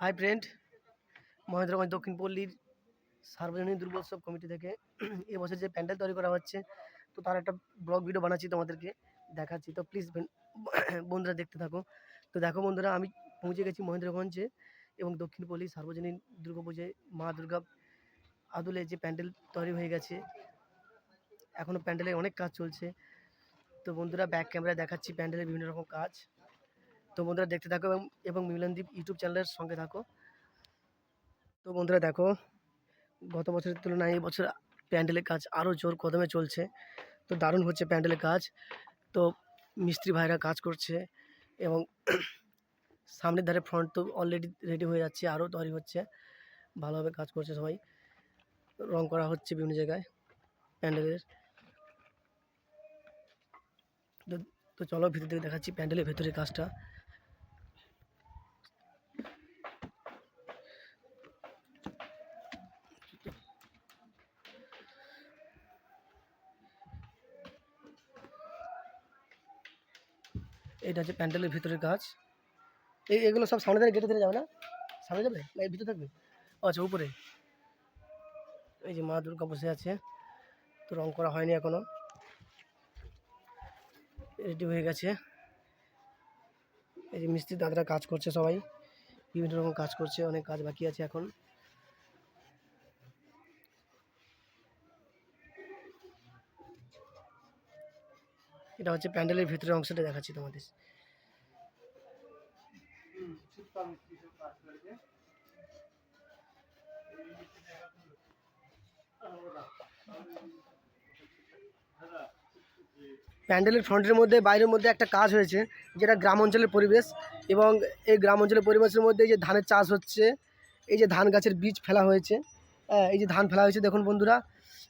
Hi friend Mahendraganj দক্ষিণ পল্লীর সার্বজনীন দুর্গোৎসব committee থেকে এবছর যে প্যান্ডেল তৈরি করা হচ্ছে, তো তার একটা ব্লগ ভিডিও বানাচ্ছি তোমাদেরকে দেখাচ্ছি। তো প্লিজ বন্ধুরা দেখতে থাকো। তো দেখো বন্ধুরা, আমি পৌঁছে গেছি মহেন্দ্রগঞ্জে এবং দক্ষিণ পল্লী সার্বজনীন দুর্গাপুজোয় মা দুর্গা আদলে যে প্যান্ডেল তৈরি হয়ে গেছে এখনও প্যান্ডেলের অনেক কাজ চলছে। তো বন্ধুরা ব্যাক ক্যামেরায় দেখাচ্ছি প্যান্ডেলের বিভিন্ন রকম কাজ। তো বন্ধুরা দেখতে থাকো এবং এবং মিলনদীপ ইউটিউব চ্যানেলের সঙ্গে থাকো। তো বন্ধুরা দেখো, গত বছরের তুলনায় এই বছর প্যান্ডেলের কাজ আরও জোর কদমে চলছে। তো দারুণ হচ্ছে প্যান্ডেলের কাজ। তো মিস্ত্রি ভাইরা কাজ করছে এবং সামনের ধারে ফ্রন্ট তো অলরেডি রেডি হয়ে যাচ্ছে আরও তৈরি হচ্ছে। ভালোভাবে কাজ করছে সবাই। রং করা হচ্ছে বিভিন্ন জায়গায় প্যান্ডেলের। তো চলো ভিতর থেকে দেখাচ্ছি প্যান্ডেলের ভেতরের কাজটা। এটা হচ্ছে প্যান্ডেলের ভিতরের কাজ এই এগুলো সব সামনে থেকে গেটে ধরে যাবে না? সামনে যাবে? না, এর ভিতরে থাকবে? আচ্ছা উপরে। এই যে মা দুর্গা বসে আছে। তো রং করা হয়নি এখনও। রেডি হয়ে গেছে। এই যে মিস্ত্রি দাদারা কাজ করছে সবাই। বিভিন্ন রকম কাজ করছে, অনেক কাজ বাকি আছে এখন। এটা হচ্ছে প্যান্ডেলের ভিতরের অংশটা দেখাচ্ছি তোমাদের। প্যান্ডেলের ফ্রন্টের মধ্যে বাইরের মধ্যে একটা কাজ হয়েছে যেটা গ্রাম অঞ্চলের পরিবেশ এবং এই গ্রাম অঞ্চলের পরিবেশের মধ্যে যে ধানের চাষ হচ্ছে এই যে ধান গাছের বীজ ফেলা হয়েছে হ্যাঁ, এই যে ধান ফেলা হয়েছে দেখুন বন্ধুরা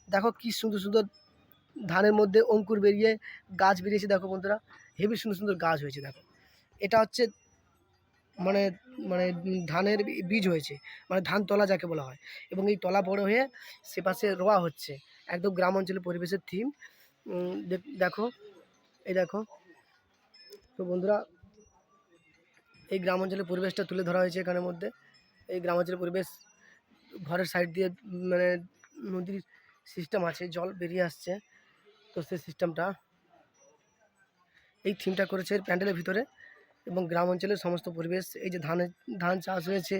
দেখো কি সুন্দর সুন্দর ধানের মধ্যে অঙ্কুর বেরিয়ে গাছ বেরিয়েছে, দেখো বন্ধুরা। হেভি সুন্দর সুন্দর গাছ হয়েছে, দেখো। এটা হচ্ছে মানে মানে ধানের বীজ হয়েছে মানে ধান তলা যাকে বলা হয়। এবং এই তলা বড় হয়ে সে পাশে রোয়া হচ্ছে। একদম গ্রাম অঞ্চলের পরিবেশের থিম দেখো এই দেখো। তো বন্ধুরা, এই গ্রাম অঞ্চলের পরিবেশটা তুলে ধরা হয়েছে এখানের মধ্যে। এই গ্রাম অঞ্চলের পরিবেশ, ঘরের সাইড দিয়ে মানে নদীর সিস্টেম আছে, জল বেরিয়ে আসছে। তো সেই সিস্টেমটা এই থিমটা করেছে প্যান্ডেলের ভিতরে এবং গ্রাম অঞ্চলের সমস্ত পরিবেশ, এই যে ধানের ধান চাষ হয়েছে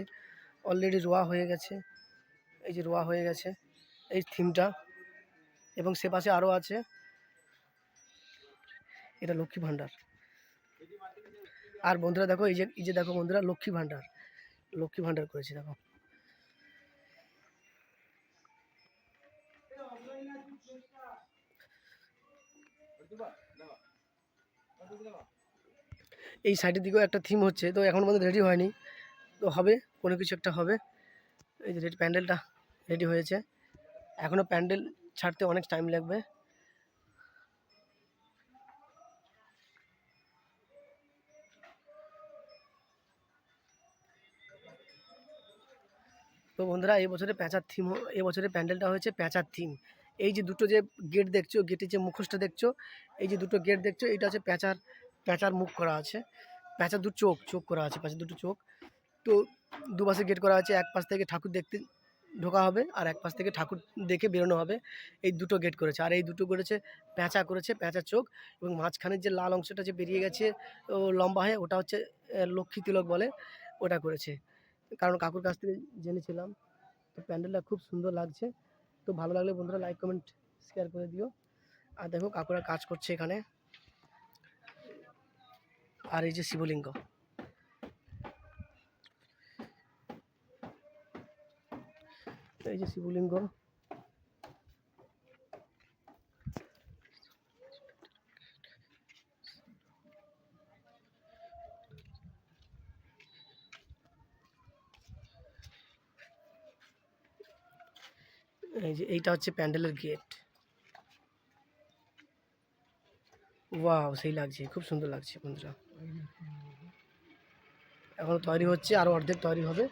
অলরেডি রোয়া হয়ে গেছে, এই যে রোয়া হয়ে গেছে, এই থিমটা এবং সে পাশে আরও আছে, এটা লক্ষ্মী ভাণ্ডার। আর বন্ধুরা দেখো, এই যে এই যে দেখো বন্ধুরা, লক্ষ্মী ভাণ্ডার লক্ষ্মী ভাণ্ডার করেছে দেখো। এই সাইডের দিকেও একটা থিম হচ্ছে, তো এখন পর্যন্ত রেডি হয়নি। তো হবে, কোনো কিছু একটা হবে। এই যে প্যান্ডেলটা রেডি হয়েছে। এখনও প্যান্ডেল ছাড়তে অনেক টাইম লাগবে। তো বন্ধুরা, এই বছরে প্যাঁচার থিম এই বছরে প্যান্ডেলটা হয়েছে প্যাঁচার থিম এই যে দুটো যে গেট দেখছ গেটের যে মুখোশটা দেখছ, এই যে দুটো গেট দেখছ, এটা হচ্ছে প্যাঁচার প্যাঁচার মুখ করা আছে। প্যাঁচার দু চোখ চোখ করা আছে, প্যাঁচার দুটো চোখ। তো দুপাশে গেট করা আছে এক পাশ থেকে ঠাকুর দেখতে ঢোকা হবে আর এক পাশ থেকে ঠাকুর দেখে বেরোনো হবে। এই দুটো গেট করেছে, আর এই দুটো করেছে প্যাঁচা করেছে, প্যাঁচার চোখ এবং মাঝখানের যে লাল অংশটা যে বেরিয়ে গেছে ও লম্বা হয়ে, ওটা হচ্ছে লক্ষ্মী তিলক বলে, ওটা করেছে। কারণ কাকুর কাছ থেকে জেনেছিলাম, তো প্যান্ডেলটা খুব সুন্দর লাগছে। তো ভালো লাগলে বন্ধুরা লাইক কমেন্ট শেয়ার করে দিও। আর দেখো কাকুরা কাজ করছে এখানে। আর এই যে শিবলিঙ্গ। এই যে শিবলিঙ্গ। এই যে এইটা হচ্ছে প্যান্ডেলের গেট। ওয়াও, সেই লাগছে, খুব সুন্দর লাগছে বন্ধুরা। এখন তৈরি হচ্ছে আরও অর্ধেক তৈরি হবে।